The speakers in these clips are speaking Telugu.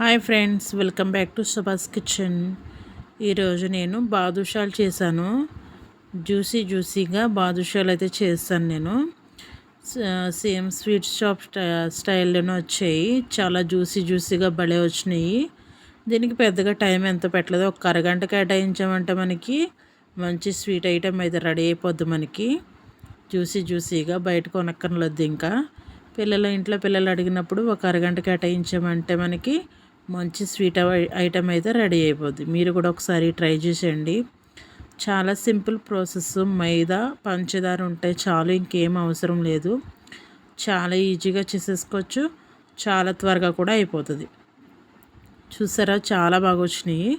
Hi friends welcome back to Subhash kitchen. ఈరోజు నేను బాదుషాలు చేశాను. జ్యూసీ జ్యూసీగా బాదుషాలు అయితే చేస్తాను నేను. సేమ్ స్వీట్ షాప్ స్టైల్లోనే వచ్చాయి. చాలా జ్యూసీ జ్యూసీగా భలే వచ్చినాయి. దీనికి పెద్దగా టైం ఎంత పెట్టలేదు. ఒక అరగంట కేటాయించామంటే మనకి మంచి స్వీట్ ఐటెం అయితే రెడీ అయిపోద్ది మనకి. జ్యూసీ జ్యూసీగా బయట కొనక్కర్లేదు ఇంకా. పిల్లల ఇంట్లో పిల్లలు అడిగినప్పుడు ఒక అరగంట కేటాయించామంటే మనకి మంచి స్వీట్ ఐటమ్ అయితే రెడీ అయిపోద్ది. మీరు కూడా ఒకసారి ట్రై చేసేయండి. చాలా సింపుల్ ప్రాసెస్. మైదా పంచదార ఉంటే చాలు ఇంకేం అవసరం లేదు. చాలా ఈజీగా చేసేసుకోవచ్చు. చాలా త్వరగా కూడా అయిపోతుంది. చూసారా? చాలా బాగా వచ్చినాయి.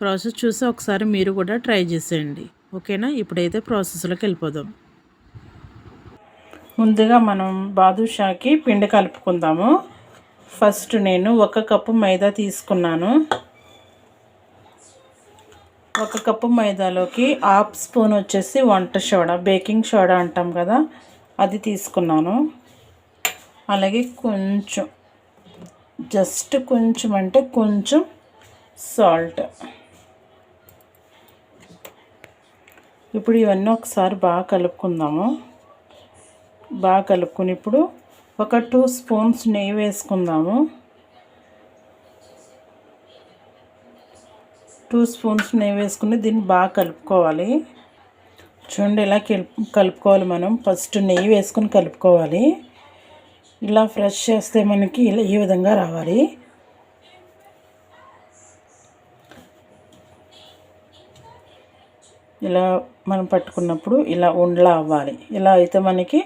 ప్రాసెస్ చూసి ఒకసారి మీరు కూడా ట్రై చేసేయండి. ఓకేనా? ఇప్పుడైతే ప్రాసెస్లోకి వెళ్ళిపోదాం. ముందుగా మనం బాదుషాకి పిండి కలుపుకుందాము. ఫస్ట్ నేను ఒక కప్పు మైదా తీసుకున్నాను. ఒక కప్పు మైదాలోకి హాఫ్ స్పూన్ వచ్చేసి వంట సోడా బేకింగ్ సోడా అంటాం కదా అది తీసుకున్నాను. అలాగే కొంచెం జస్ట్ కొంచెం అంటే కొంచెం సాల్ట్. ఇప్పుడు ఇవన్నీ ఒకసారి బాగా కలుపుకుందాము. బాగా కలుపుకుని ఇప్పుడు ఒక టూ స్పూన్స్ నెయ్యి వేసుకుందాము. టూ స్పూన్స్ నెయ్యి వేసుకుని దీన్ని బాగా కలుపుకోవాలి. చూడండి ఇలా కలుపుకోవాలి మనం. ఫస్ట్ నెయ్యి వేసుకుని కలుపుకోవాలి. ఇలా ఫ్రెష్ చేస్తే మనకి ఇలా ఈ విధంగా రావాలి. ఇలా మనం పట్టుకున్నప్పుడు ఇలా ఉండలా అవ్వాలి. ఇలా అయితే మనకి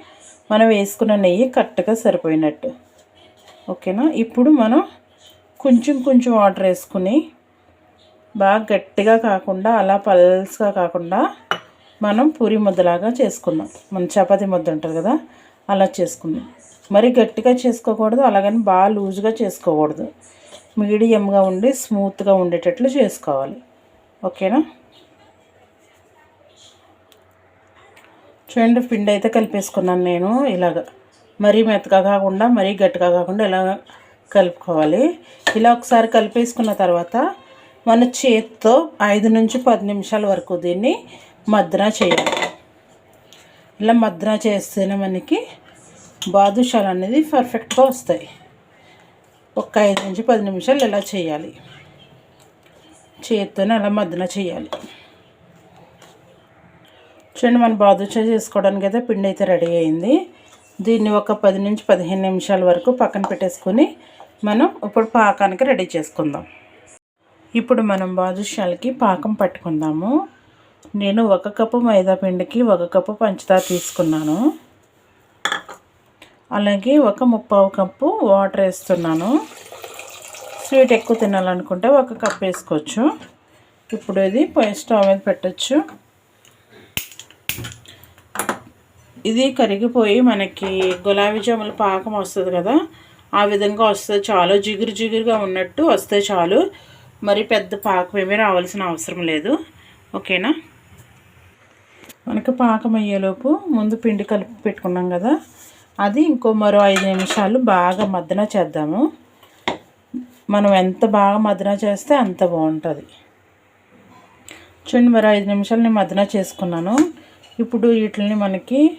మనం వేసుకున్న నెయ్యి కరెక్ట్గా సరిపోయినట్టు. ఓకేనా? ఇప్పుడు మనం కొంచెం కొంచెం వాటర్ వేసుకుని బాగా గట్టిగా కాకుండా అలా పల్స్గా కాకుండా మనం పూరి ముద్దలాగా చేసుకున్నాం మన చపాతీ ముద్ద ఉంటుంది కదా అలా చేసుకున్నాం మరి గట్టిగా చేసుకోకూడదు అలాగని బాగా లూజ్గా చేసుకోకూడదు. మీడియంగా ఉండి స్మూత్గా ఉండేటట్లు చేసుకోవాలి. ఓకేనా? చూడండి పిండి అయితే కలిపేసుకున్నాను నేను ఇలాగ. మరీ మెత్తగా కాకుండా మరీ గట్టిగా కాకుండా ఇలా కలుపుకోవాలి. ఇలా ఒకసారి కలిపేసుకున్న తర్వాత మన చేతితో ఐదు నుంచి పది నిమిషాల వరకు దీన్ని మద్రా చేయాలి. ఇలా మద్రా చేస్తేనే మనకి బాదుషాలు అనేది పర్ఫెక్ట్గా వస్తాయి. ఒక ఐదు నుంచి పది నిమిషాలు ఇలా చేయాలి. చేత్తోనే అలా మద్దన చేయాలి. చూడండి మనం బాదుషా చేసుకోవడానికి అయితే పిండి అయితే రెడీ అయింది. దీన్ని ఒక పది నుంచి పదిహేను నిమిషాల వరకు పక్కన పెట్టేసుకొని మనం ఇప్పుడు పాకానికి రెడీ చేసుకుందాం. ఇప్పుడు మనం బాదుషాలకి పాకం పట్టుకుందాము. నేను ఒక కప్పు మైదా పిండికి ఒక కప్పు పంచదార తీసుకున్నాను. అలాగే ఒక ముప్పావు కప్పు వాటర్ వేస్తున్నాను. స్వీట్ ఎక్కువ తినాలనుకుంటే ఒక కప్ వేసుకోవచ్చు. ఇప్పుడు ఇది స్టవ్ మీద పెట్టచ్చు. ఇది కరిగిపోయి మనకి గులాబీ జాముల పాకం వస్తుంది కదా ఆ విధంగా వస్తుంది చాలు. జిగురు జిగురుగా ఉన్నట్టు వస్తే చాలు. మరి పెద్ద పాకం ఏమీ రావాల్సిన అవసరం లేదు. ఓకేనా? మనకి పాకం అయ్యేలోపు ముందు పిండి కలిపి పెట్టుకున్నాం కదా అది ఇంకో మరో ఐదు నిమిషాలు బాగా మద్దన చేద్దాము. మనం ఎంత బాగా మద్దన చేస్తే అంత బాగుంటుంది. చూడండి మరో ఐదు నిమిషాలు నేను మద్దన చేసుకున్నాను. ఇప్పుడు వీటిని మనకి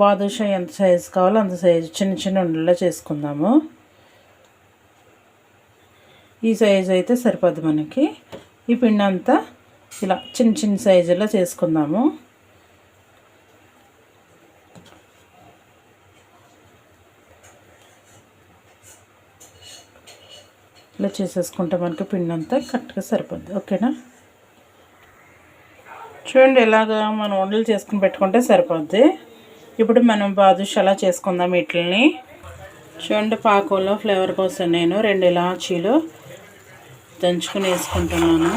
బాదుషా ఎంత సైజు కావాలో అంత సైజు చిన్న చిన్న ఉండల్లో చేసుకుందాము. ఈ సైజు అయితే సరిపోద్ది మనకి. ఈ పిండి అంతా ఇలా చిన్న చిన్న సైజులో చేసుకుందాము. ఇలా చేసేసుకుంటే మనకి పిండి అంతా కరెక్ట్గా సరిపోద్ది. ఓకేనా? చూడండి ఇలాగా మనం వండలు చేసుకుని పెట్టుకుంటే సరిపోద్ది. ఇప్పుడు మనం బాదుష అలా చేసుకుందాం వీటిని చూడండి పాకంలో ఫ్లేవర్ కోసం నేను రెండు ఇలాచీలు దంచుకుని వేసుకుంటున్నాను.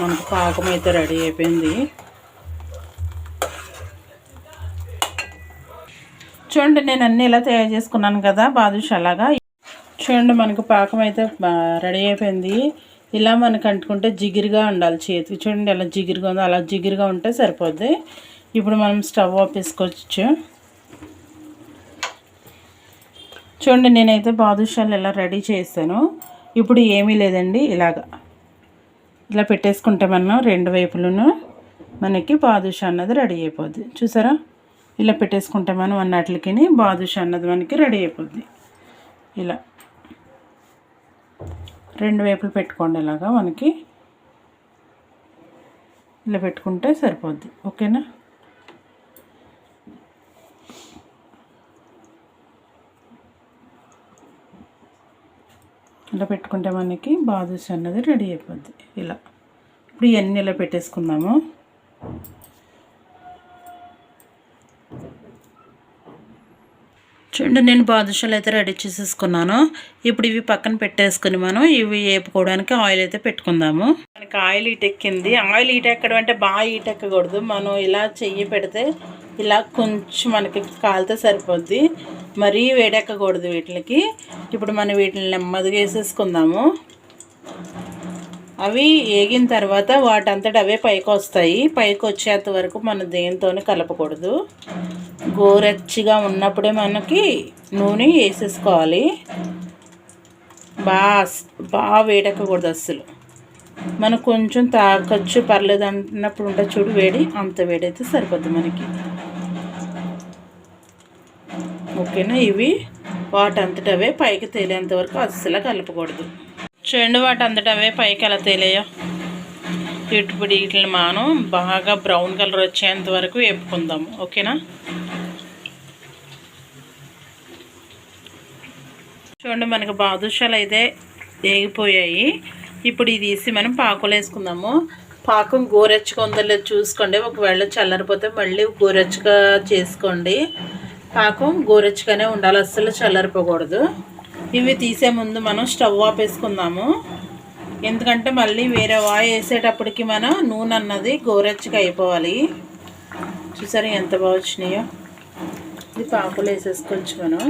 మనకు పాకం అయితే రెడీ అయిపోయింది. చూడండి నేను అన్నీ ఇలా తయారు చేసుకున్నాను కదా బాదుషా అలాగా చూడండి మనకు పాకం అయితే రెడీ అయిపోయింది. ఇలా మనకు అంటుకుంటే జిగిరిగా ఉండాలి చేతికి. చూడండి ఎలా జిగిరిగా ఉందో అలా జిగిరిగా ఉంటే సరిపోద్ది. ఇప్పుడు మనం స్టవ్ ఆపేసుకోవచ్చు చూడండి నేనైతే బాదుషాలు ఎలా రెడీ చేశాను ఇప్పుడు ఏమీ లేదండి ఇలాగా. ఇలా పెట్టేసుకుంటే మనం రెండు వైపులను మనకి బాదుషా అన్నది రెడీ అయిపోద్ది. చూసారా? ఇలా పెట్టేసుకుంటే మనం అన్నట్లకి బాదుషా అన్నది మనకి రెడీ అయిపోద్ది. ఇలా. రెండు వైపులు పెట్టుకోండి ఇలాగా మనకి. ఇలా పెట్టుకుంటే సరిపోద్ది. ఓకేనా? ఇలా పెట్టుకుంటే మనకి బాదుష అన్నది రెడీ అయిపోద్ది. ఇలా. ఇప్పుడు ఇవన్నీ ఇలా పెట్టేసుకుందాము. చూడండి నేను బాదుషాలు అయితే రెడీ చేసేసుకున్నాను. ఇప్పుడు ఇవి పక్కన పెట్టేసుకుని మనం ఇవి వేపుకోవడానికి ఆయిల్ అయితే పెట్టుకుందాము. మనకి ఆయిల్ ఈటెక్కింది ఆయిల్ ఈటెక్కడం అంటే బాగా ఈటెక్కకూడదు మనం ఇలా చెయ్యి పెడితే ఇలా కొంచెం మనకి కాలితే సరిపోద్ది. మరీ వేడెక్కకూడదు వీటికి. ఇప్పుడు మనం వీటిని నెమ్మదిగా వేసేసుకుందాము. అవి వేగిన తర్వాత వాటంతట అవే పైకి వస్తాయి పైకి వచ్చేంత వరకు మనం దేనితోనే కలపకూడదు. గోరెచ్చిగా ఉన్నప్పుడే మనకి నూనె వేసేసుకోవాలి. బాగా బాగా వేడెక్కకూడదు అస్సలు. మనం కొంచెం తాకొచ్చు పర్లేదు అన్నప్పుడు ఉంటుంది చూడు వేడి అంత వేడైతే సరిపోద్ది మనకి. ఓకేనా? ఇవి వాటంతటవే పైకి తేలేంత వరకు అస్సలు కలపకూడదు. చెయ్యండి వాటంతట అవే పైకి ఎలా తేలేయో. ఇప్పుడు వీటిని మనం బాగా బ్రౌన్ కలర్ వచ్చేంత వరకు వేపుకుందాము. ఓకేనా? చూడండి మనకు బాదుషాలు అయితే వేగిపోయాయి ఇప్పుడు ఇది తీసి మనం పాకులు వేసుకుందాము. పాకం గోరెచ్చగా ఉందో లేదో చూసుకోండి. ఒకవేళ చల్లరిపోతే మళ్ళీ గోరెచ్చగా చేసుకోండి. పాకం గోరెచ్చగానే ఉండాలి అస్సలు చల్లరిపోకూడదు. ఇవి తీసే ముందు మనం స్టవ్ ఆఫ్ వేసుకుందాము. ఎందుకంటే మళ్ళీ వేరే వాయి వేసేటప్పటికి మనం నూనె అన్నది గోరెచ్చగా అయిపోవాలి. చూసారా ఎంత బాగా వచ్చినాయో? ఇది పాకులు వేసేసుకోవచ్చు మనం.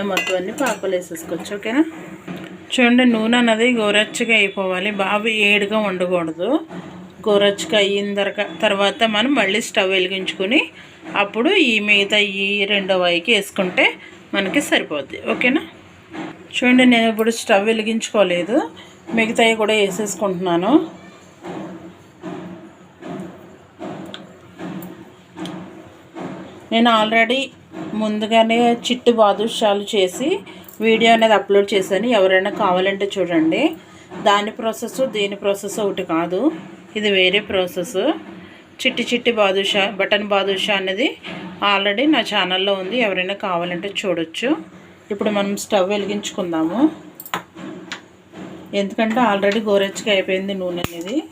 నూనె మొత్తం అన్ని పాపలు వేసేసుకోవచ్చు ఓకేనా? చూడండి నూనె అన్నది గోరచ్చగా అయిపోవాలి. బాగా ఏడుగా ఉండకూడదు. గోరచ్చగా అయిన తర్వాత మనం మళ్ళీ స్టవ్ వెలిగించుకొని అప్పుడు ఈ మిగతా ఈ రెండో వాయికి వేసుకుంటే మనకి సరిపోద్ది ఓకేనా? చూడండి నేను ఇప్పుడు స్టవ్ వెలిగించుకోలేదు. మిగతాయి కూడా వేసేసుకుంటున్నాను. నేను ఆల్రెడీ ముందుగానే చిట్టు బాదుషాలు చేసి వీడియో అనేది అప్లోడ్ చేశాను. ఎవరైనా కావాలంటే చూడండి. దాని ప్రాసెస్ దీని ప్రాసెస్ ఒకటి కాదు. ఇది వేరే ప్రాసెస్ చిట్టి చిట్టి బాదుషా బటన్ బాదుషా అనేది ఆల్రెడీ నా ఛానల్లో ఉంది. ఎవరైనా కావాలంటే చూడొచ్చు. ఇప్పుడు మనం స్టవ్ వెలిగించుకుందాము. ఎందుకంటే ఆల్రెడీ గోరెచ్చగా అయిపోయింది నూనె అనేది.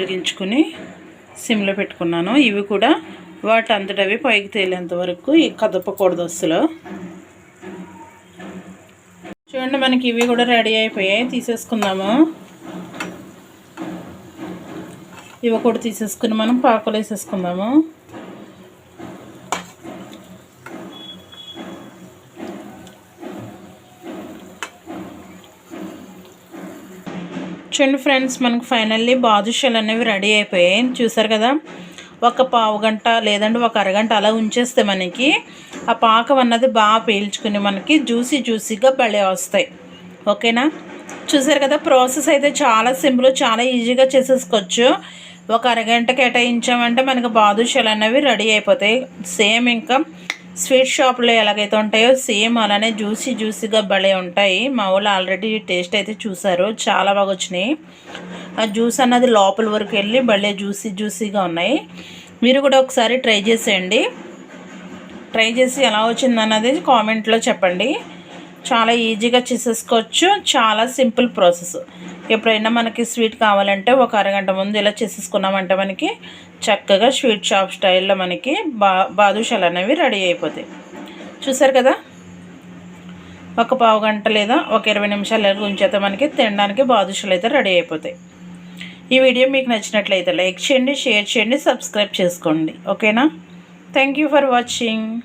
వెలిగించుకుని సిమ్లో పెట్టుకున్నాను. ఇవి కూడా వాటి అంతటవి పైకి తేలేంత వరకు కదపకూడదు అసలు చూడండి మనకి ఇవి కూడా రెడీ అయిపోయాయి. తీసేసుకుందాము. ఇవి కూడా తీసేసుకుని మనం పాకలు వేసేసుకుందాము. చూడండి ఫ్రెండ్స్ మనకు ఫైనల్లీ బాదుషాలు అనేవి రెడీ అయిపోయాయి. చూసారు కదా? ఒక పావు గంట లేదంటే ఒక అరగంట అలా ఉంచేస్తే మనకి ఆ పాకం అన్నది బాగా పీల్చుకుని మనకి జ్యూసీ జ్యూసీగా భలే వస్తాయి. ఓకేనా? చూసారు కదా? ప్రాసెస్ అయితే చాలా సింపుల్ చాలా ఈజీగా చేసేసుకోవచ్చు. ఒక అరగంట కేటాయించామంటే మనకు బాదుషాలు అనేవి రెడీ అయిపోతాయి. సేమ్ ఇంకా స్వీట్ షాప్లో ఎలాగైతే ఉంటాయో సేమ్ అలానే జ్యూసీ జ్యూసీగా భలే ఉంటాయి. మా వాళ్ళు ఆల్రెడీ టేస్ట్ అయితే చూసారు. చాలా బాగా వచ్చినాయి. ఆ జ్యూస్ అన్నది లోపల వరకు వెళ్ళి భలే జ్యూసీ జ్యూసీగా ఉన్నాయి. మీరు కూడా ఒకసారి ట్రై చేసేయండి. ట్రై చేసి ఎలా వచ్చింది అన్నది కామెంట్లో చెప్పండి. చాలా ఈజీగా చేసేసుకోవచ్చు. చాలా సింపుల్ ప్రాసెస్ ఎప్పుడైనా మనకి స్వీట్ కావాలంటే ఒక అరగంట ముందు ఇలా చేసేసుకున్నామంటే మనకి చక్కగా స్వీట్ షాప్ స్టైల్లో మనకి బా బాదుషాలు అనేవి రెడీ అయిపోతాయి. చూసారు కదా? ఒక పావు గంట లేదా ఒక ఇరవై నిమిషాలు ఉంచేతే మనకి తినడానికి బాదుషాలు అయితే రెడీ అయిపోతాయి. ఈ వీడియో మీకు నచ్చినట్లయితే లైక్ చేయండి షేర్ చేయండి సబ్స్క్రైబ్ చేసుకోండి. ఓకేనా? Thank for watching.